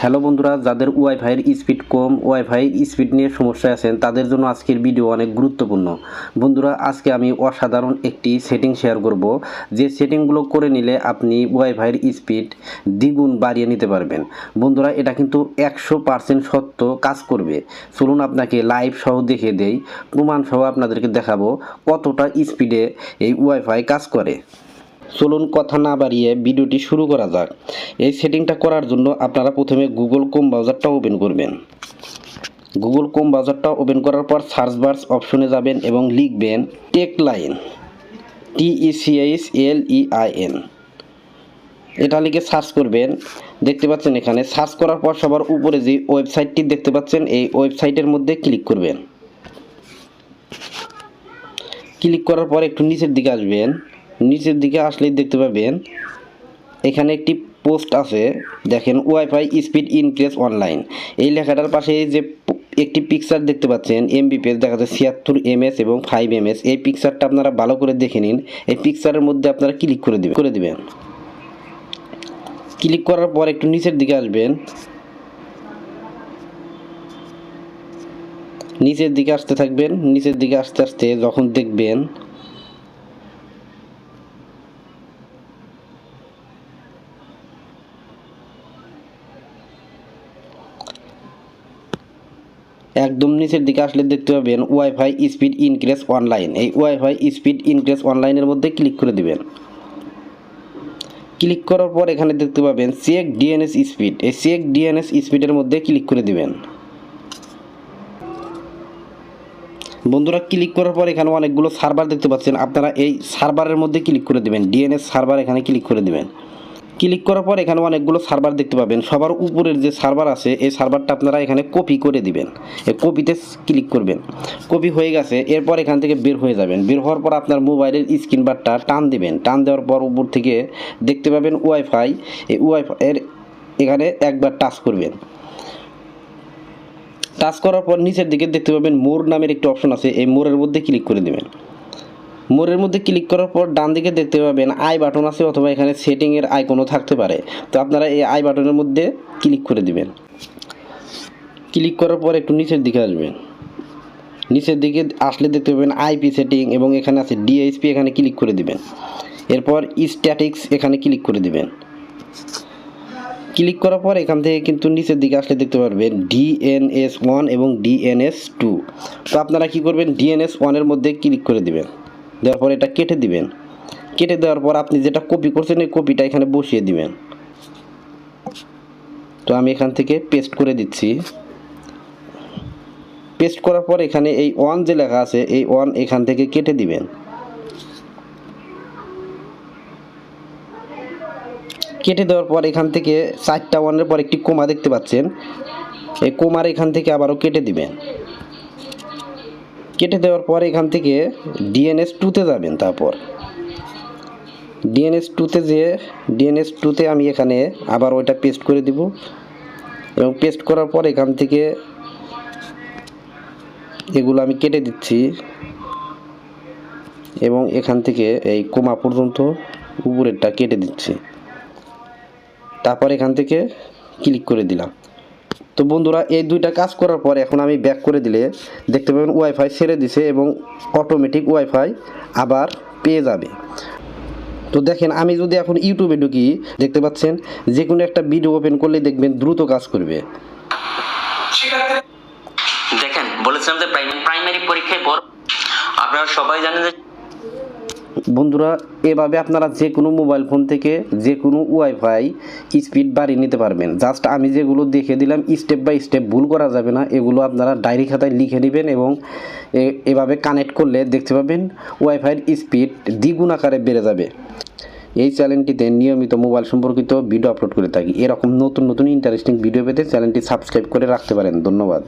Hello বন্ধুরা, যাদের ওয়াইফাইয়ের স্পিড কম, ওয়াইফাই স্পিড নিয়ে সমস্যায় আছেন, তাদের জন্য আজকের ভিডিও অনেক গুরুত্বপূর্ণ। বন্ধুরা, আজকে আমি অসাধারণ একটি সেটিং শেয়ার করব। যে সেটিংগুলো করে নিলে আপনি ওয়াইফাইয়ের স্পিড দ্বিগুণ বাড়িয়ে নিতে পারবেন। বন্ধুরা, এটা কিন্তু একশো পার্সেন্ট সত্য কাজ করবে। চলুন আপনাকে লাইভ সহ দেখিয়ে দেই, প্রমাণ সহ আপনাদেরকে দেখাবো কতটা স্পিডে এই ওয়াইফাই কাজ করে। চলুন কথা না বাড়িয়ে ভিডিওটি শুরু করা যাক। এই সেটিংটা করার জন্য আপনারা প্রথমে গুগল কোম ব্রাউজারটা ওপেন করবেন। গুগল কোম ব্রাউজারটা ওপেন করার পর সার্চ বার্স অপশনে যাবেন এবং লিখবেন tech line T E C H L E I N এটা লিখে সার্চ করবেন। দেখতে পাচ্ছেন এখানে সার্চ করার পর সবার উপরে যে ওয়েবসাইটটি দেখতে পাচ্ছেন, এই ওয়েবসাইটের মধ্যে ক্লিক করবেন। ক্লিক করার পর একটু নিচের দিকে আসবেন। নিচের দিকে আসলেই দেখতে পাবেন, এখানে একটি পোস্ট আছে, দেখেন ওয়াইফাই স্পিড ইনক্রিজ অনলাইন এই লেখাটার পাশে যে একটি পিকচার দেখতে পাচ্ছেন এমবিপিএস দেখা যাচ্ছে ছিয়াত্তর এমএস এবং ফাইভ এমএস এই পিকচারটা আপনারা ভালো করে দেখে নিন। এই পিকচারের মধ্যে আপনারা ক্লিক করে দিবেন করে দিবেন। ক্লিক করার পর একটু নিচের দিকে আসবেন। নিচের দিকে আসতে থাকবেন, নিচের দিকে আস্তে আস্তে যখন দেখবেন একদম নিচের দিকে আসলে দেখতে পাবেন ওয়াইফাই স্পিড ইনক্রিজ অনলাইন এই ওয়াইফাই স্পিড ইনক্রিজ অনলাইনের মধ্যে ক্লিক করে দিবেন। ক্লিক করার পর এখানে দেখতে পাবেন চেক ডিএনএস স্পিড এই চেক ডিএনএস স্পিডের মধ্যে ক্লিক করে দিবেন। বন্ধুরা ক্লিক করার পর এখানে অনেকগুলো সার্ভার দেখতে পাচ্ছেন। আপনারা এই সার্ভারের মধ্যে ক্লিক করে দিবেন। ডিএনএস সার্ভার এখানে ক্লিক করে দিবেন। ক্লিক করার পর এখানে অনেকগুলো সার্ভার দেখতে পাবেন। সবার উপরের যে সার্ভার আছে, এই সার্ভারটা আপনারা এখানে কপি করে দিবেন। কপিতে ক্লিক করবেন। কপি হয়ে গেছে, এরপর এখান থেকে বের হয়ে যাবেন। বের হওয়ার পর আপনার মোবাইলের স্ক্রিন বারটা টান দিবেন। টান দেওয়ার পর উপর থেকে দেখতে পাবেন ওয়াইফাই। এই ওয়াইফাই এর এখানে একবার টাচ করবেন। টাচ করার পর নিচের দিকে দেখতে পাবেন মোর নামের একটি অপশন আছে, এই মোরের মধ্যে ক্লিক করে দেবেন। মোরের মধ্যে ক্লিক করার পর ডান দিকে দেখতে পাবেন আই বাটন আছে অথবা এখানে সেটিংয়ের আইকনও থাকতে পারে। তো আপনারা এই আই বাটনের মধ্যে ক্লিক করে দিবেন। ক্লিক করার পর একটু নিচের দিকে আসবেন। নিচের দিকে আসলে দেখতে পাবেন আইপি সেটিং এবং এখানে আছে ডিএইচপি এখানে ক্লিক করে দিবেন। এরপর স্ট্যাটিক্স এখানে ক্লিক করে দিবেন। ক্লিক করার পর এখান থেকে কিন্তু নিচের দিকে আসলে দেখতে পারবেন ডিএনএস ওয়ান এবং ডিএনএস টু তো আপনারা কি করবেন? ডিএনএস ওয়ানের মধ্যে ক্লিক করে দিবেন। দেওয়ার পর এটা কেটে দিবেন। কেটে দেওয়ার পর আপনি যেটা কপি করছেন এই কপিটা এখানে বসিয়ে দিবেন। তো আমি এখান থেকে পেস্ট করে দিচ্ছি। পেস্ট করার পর এখানে এই ওয়ান যে লেখা আছে, এই ওয়ান এখান থেকে কেটে দিবেন। কেটে দেওয়ার পর এখান থেকে চারটা ওয়ানের পর একটি কোমা দেখতে পাচ্ছেন। এই কোমার এখান থেকে আবারও কেটে দিবেন। কেটে দেওয়ার পর এখান থেকে ডিএনএস টুতে যাবেন তারপর। ডিএনএস টুতে যে ডিএনএস টুতে আমি এখানে আবার ওইটা পেস্ট করে দিব। এবং পেস্ট করার পর এখান থেকে এগুলো আমি কেটে দিচ্ছি। এবং এখান থেকে এই কোমা পর্যন্ত উপরেরটা কেটে দিচ্ছি। তারপর এখান থেকে ক্লিক করে দিলাম। তো বন্ধুরা, এই দুইটা কাজ করার পর এখন আমি ব্যাক করে দিলে দেখতে পাবেন ওয়াইফাই ছেড়ে দিছে এবং অটোমেটিক ওয়াইফাই আবার পেয়ে যাবে। তো দেখেন, আমি যদি এখন ইউটিউবে ঢুকি, দেখতে পাচ্ছেন যে কোনো একটা ভিডিও ওপেন করলে দেখবেন দ্রুত কাজ করবে। দেখেন, বলেছিলাম যে প্রাইমারি পরীক্ষায় বড় আপনারা সবাই জানেন যে বন্ধুরা, এভাবে আপনারা যে কোনো মোবাইল ফোন থেকে যে কোনো ওয়াইফাই স্পিড বাড়িয়ে নিতে পারবেন। জাস্ট আমি যেগুলো দেখে দিলাম স্টেপ বাই স্টেপ ভুল করা যাবে না। এগুলো আপনারা ডায়েরি খাতায় লিখে নেবেন এবং এভাবে কানেক্ট করলে দেখতে পাবেন ওয়াইফাইয়ের স্পিড দ্বিগুণ আকারে বেড়ে যাবে। এই চ্যানেলটিতে নিয়মিত মোবাইল সম্পর্কিত ভিডিও আপলোড করে থাকি। এরকম নতুন নতুন ইন্টারেস্টিং ভিডিও পেতে চ্যানেলটি সাবস্ক্রাইব করে রাখতে পারেন। ধন্যবাদ।